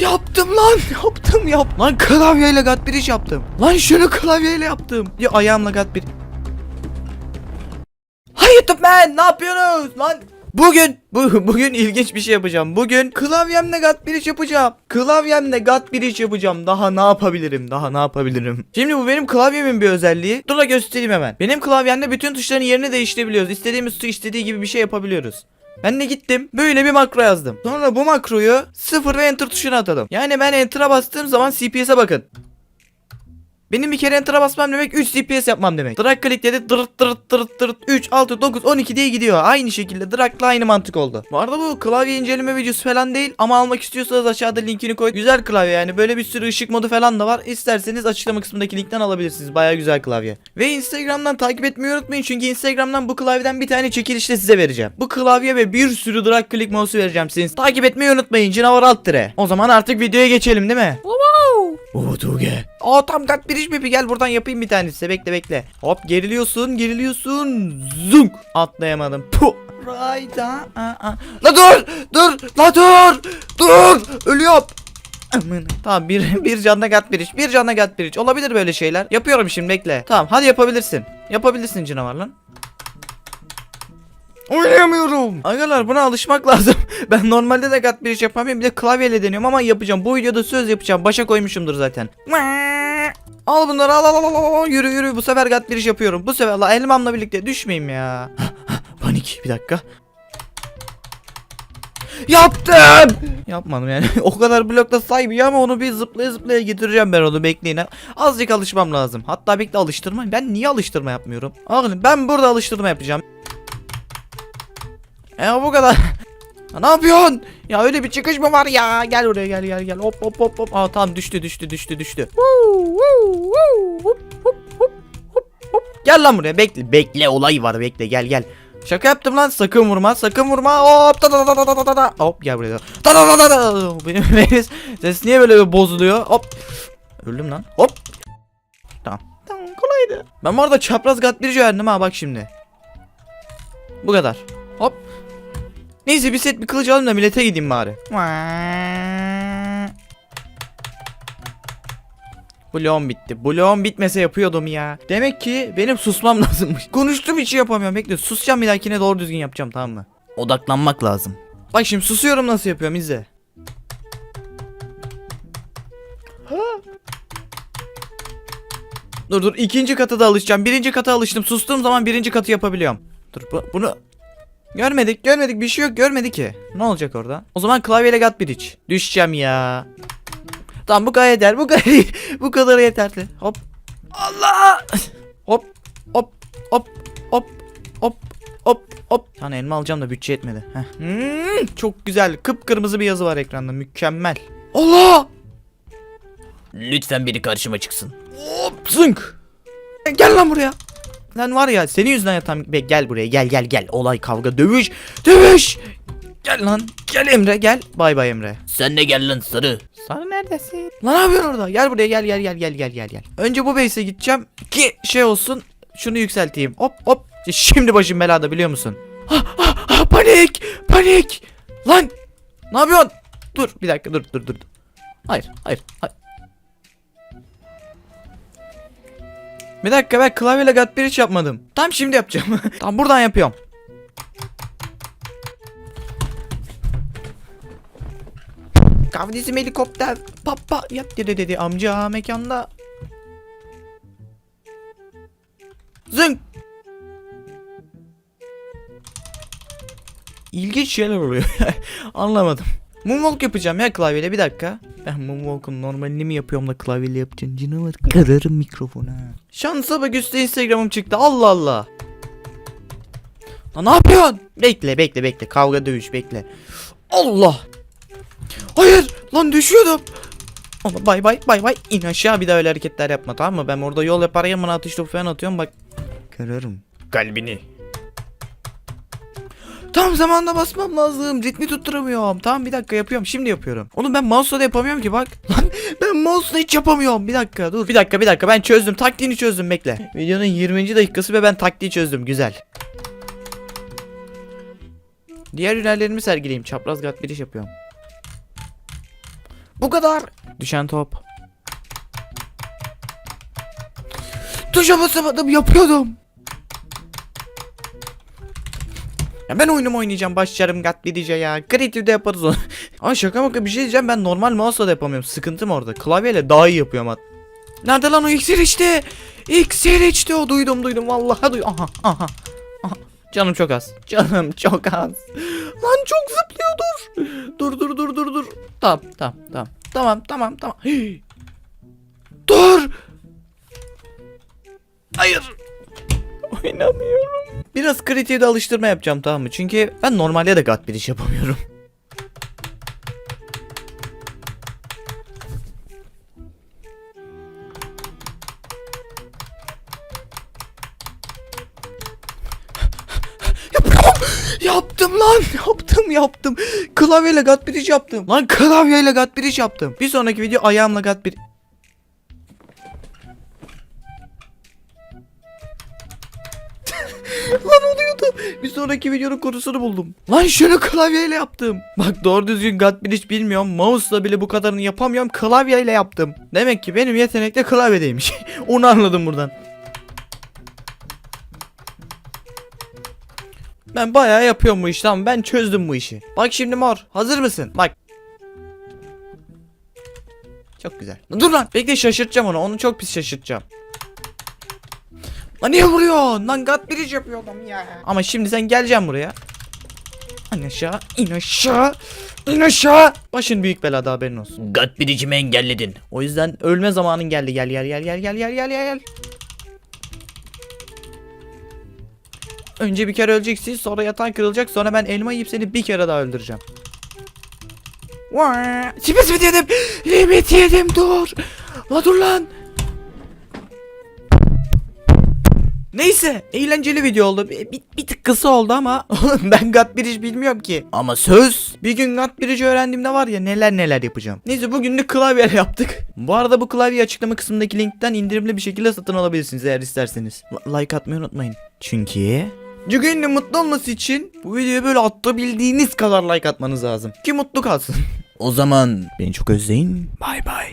Yaptım lan yaptım yap. Lan klavyeyle gat bir iş yaptım. Lan şunu klavyeyle yaptım. Ya ayağımla gat bir. Hay YouTube man ne yapıyorsunuz lan? Bugün bu, bugün ilginç bir şey yapacağım. Bugün klavyemle gat bir iş yapacağım. Klavyemle gat bir iş yapacağım. Daha ne yapabilirim? Daha ne yapabilirim? Şimdi bu benim klavyemin bir özelliği. Dur da göstereyim hemen. Benim klavyemde bütün tuşların yerini değiştirebiliyoruz. İstediğimiz tuş istediği gibi bir şey yapabiliyoruz. Ben de gittim böyle bir makro yazdım. Sonra bu makroyu 0 ve enter tuşuna atadım. Yani ben enter'a bastığım zaman CPS'e bakın. Benim bir kere enter'a basmam demek 3 CPS yapmam demek. Drag click dedi dırt dırt dırt dırt 3 6 9 12 diye gidiyor. Aynı şekilde drag'la aynı mantık oldu. Bu arada bu klavye inceleme videosu falan değil ama almak istiyorsanız aşağıda linkini koy. Güzel klavye yani böyle bir sürü ışık modu falan da var. İsterseniz açıklama kısmındaki linkten alabilirsiniz. Baya güzel klavye. Ve Instagram'dan takip etmeyi unutmayın çünkü Instagram'dan bu klavyeden bir tane çekilişte size vereceğim. Bu klavye ve bir sürü drag click mouse'u vereceğim size. Takip etmeyi unutmayın. Canavar alt tire. O zaman artık videoya geçelim değil mi? Oo Tuğge. Aa tam kat bir iş mi? Gel buradan yapayım bir tanesi. Bekle bekle. Hop geriliyorsun geriliyorsun. Zunk. Atlayamadım. Puh. Ha. La dur dur la dur dur ölüyorum. Aman. Tamam bir, bir canla gat bir iş. Bir canla gat bir iş. Olabilir böyle şeyler. Yapıyorum şimdi bekle. Tamam hadi yapabilirsin. Yapabilirsin canavar lan. Oynayamıyorum. Arkadaşlar buna alışmak lazım. ben normalde de gat bir iş yapamıyorum. Bir de klavyeyle deniyorum ama yapacağım. Bu videoda söz yapacağım. Başa koymuşumdur zaten. Al bunları al al al al, al. Yürü yürü bu sefer gat bir iş yapıyorum. Bu sefer la elmamla birlikte düşmeyeyim ya. Panik bir dakika. Yaptım. Yapmadım yani. o kadar blokta saymıyor ama onu bir zıplaya zıplaya getireceğim ben onu bekleyin. Azıcık alışmam lazım. Hatta bekle alıştırma. Ben niye alıştırma yapmıyorum? Oğlum ben burada alıştırma yapacağım. Ya bu kadar. Ya ne yapıyorsun? Ya öyle bir çıkış mı var ya? Gel oraya gel gel gel. Hop hop hop hop. Aa tamam düştü düştü düştü düştü. Gel lan buraya bekle. Bekle olay var bekle gel gel. Şaka yaptım lan sakın vurma sakın vurma hop da da da da da da da hop gel buraya da da da da da benim benim ses niye böyle bir bozuluyor hop öldüm lan hop tamam tamam kolaydı ben bu arada çapraz gat bir öğrendim ha bak şimdi bu kadar hop neyse bir set bir kılıç alayım da millete gideyim bari Bloğum bitti. Bloğum bitmese yapıyordum ya. Demek ki benim susmam lazımmış. Konuştuğum için yapamıyorum. Bekle susacağım bir dahakine doğru düzgün yapacağım tamam mı? Odaklanmak lazım. Bak şimdi susuyorum nasıl yapıyorum izle. Dur dur ikinci katı da alışacağım. Birinci kata alıştım. Sustuğum zaman birinci katı yapabiliyorum. Dur bu, bunu Görmedik görmedik bir şey yok görmedi ki. Ne olacak orada? O zaman klavyeyle gat bir iç. Düşeceğim ya. Tamam bu kadar yeter. Bu kadar bu kadar yeterli. Hop. Allah. Hop. Hop. Hop. Hop. Hop. Hop. Hop. Tane elma alacağım da bütçe yetmedi. Heh. Hmm, çok güzel. Kıpkırmızı bir yazı var ekranda. Mükemmel. Allah. Lütfen biri karşıma çıksın. Hop. Zınk. Gel lan buraya. Lan var ya senin yüzünden yatan Be, gel buraya gel gel gel olay kavga dövüş dövüş gel lan gel Emre gel bay bay Emre Sen de gel lan sarı. Sana neredesin? Lan ne yapıyorsun orada? Gel buraya gel gel gel gel gel gel gel. Önce bu base'e gideceğim ki şey olsun. Şunu yükselteyim. Hop hop. Şimdi başım belada biliyor musun? Ah, ah, ah, panik! Panik! Lan! Ne yapıyorsun? Dur bir dakika dur dur dur. Hayır hayır hayır. Bir dakika ben klavyeyle gat bir hiç yapmadım. Tam şimdi yapacağım. Tam buradan yapıyorum. Kavdizim helikopter. Papa yap dedi dedi amca mekanda. Zınk. İlginç şeyler oluyor. Anlamadım. Moonwalk yapacağım ya klavyeyle bir dakika. Ben Moonwalk'un normalini mi yapıyorum da klavyeyle yapacağım? Canavar kırarım mikrofonu ha. Şansa bak üstte Instagram'ım çıktı Allah Allah. Lan ne yapıyorsun? Bekle bekle bekle kavga dövüş bekle. Allah. Hayır lan düşüyordum. Ama bay bay bay bay in aşağı bir daha öyle hareketler yapma tamam mı? Ben orada yol yaparken bana atış topu falan atıyorum bak. Kırarım. Kalbini. Tam zamanda basmam lazım. Ritmi tutturamıyorum. Tamam bir dakika yapıyorum. Şimdi yapıyorum. Oğlum ben mouse'la da yapamıyorum ki bak. Ben mouse'la hiç yapamıyorum. Bir dakika dur. Bir dakika bir dakika ben çözdüm. Taktiğini çözdüm bekle. Videonun 20. dakikası ve ben taktiği çözdüm. Güzel. Diğer hünerlerimi sergileyeyim. Çapraz gat bir iş yapıyorum. Bu kadar. Düşen top. Tuşa basamadım yapıyordum. Ya ben oyunumu oynayacağım başlarım Gatlidice ya. Creative'de yaparız onu. Ama şaka maka bir şey diyeceğim ben normal mouse'la da yapamıyorum. Sıkıntım orada. Klavyeyle daha iyi yapıyorum hat. Nerede lan o iksir içti? İksir içti o duydum duydum vallahi duydum. Aha aha. aha. Canım çok az. Canım çok az. Lan çok zıplıyor dur. Dur dur dur dur dur. Tamam tamam tamam. Tamam tamam tamam. Dur. Hayır. Oynamıyorum. Biraz kritiğe de alıştırma yapacağım tamam mı? Çünkü ben normalde de gat bir iş yapamıyorum. Yaptım lan. Yaptım yaptım. Klavyeyle gat bir iş yaptım. Lan klavyeyle gat bir iş yaptım. Bir sonraki video ayağımla gat bir Bir sonraki videonun konusunu buldum. Lan şunu klavyeyle yaptım. Bak doğru düzgün God Bridge bilmiyorum. Mouse'la bile bu kadarını yapamıyorum. Klavyeyle yaptım. Demek ki benim yetenek de klavyedeymiş. Onu anladım buradan. Ben bayağı yapıyorum bu işi tamam ben çözdüm bu işi. Bak şimdi mor hazır mısın? Bak. Çok güzel. Dur lan bekle şaşırtacağım onu onu çok pis şaşırtacağım. Lan niye vuruyorsun? Lan God bridge yapıyordum ya. Ama şimdi sen geleceksin buraya. İn aşağı, in aşağı, in aşağı. Başın büyük belada haberin olsun. God bridge'imi engelledin. O yüzden ölme zamanın geldi. Gel gel gel gel gel gel gel gel. gel. Önce bir kere öleceksin sonra yatan kırılacak sonra ben elma yiyip seni bir kere daha öldüreceğim. Sipis mi yedim? Limit yedim dur. La dur lan. Neyse eğlenceli video oldu. Bir, bir, bir tık kısa oldu ama ben God Bridge bilmiyorum ki. Ama söz bir gün God Bridge öğrendiğimde var ya neler neler yapacağım. Neyse bugünlük klavyeyle yaptık. Bu arada bu klavye açıklama kısmındaki linkten indirimli bir şekilde satın alabilirsiniz eğer isterseniz. Like atmayı unutmayın. Çünkü... Cüge'nin mutlu olması için bu videoya böyle atabildiğiniz kadar like atmanız lazım. Ki mutlu kalsın. o zaman beni çok özleyin. Bay bay.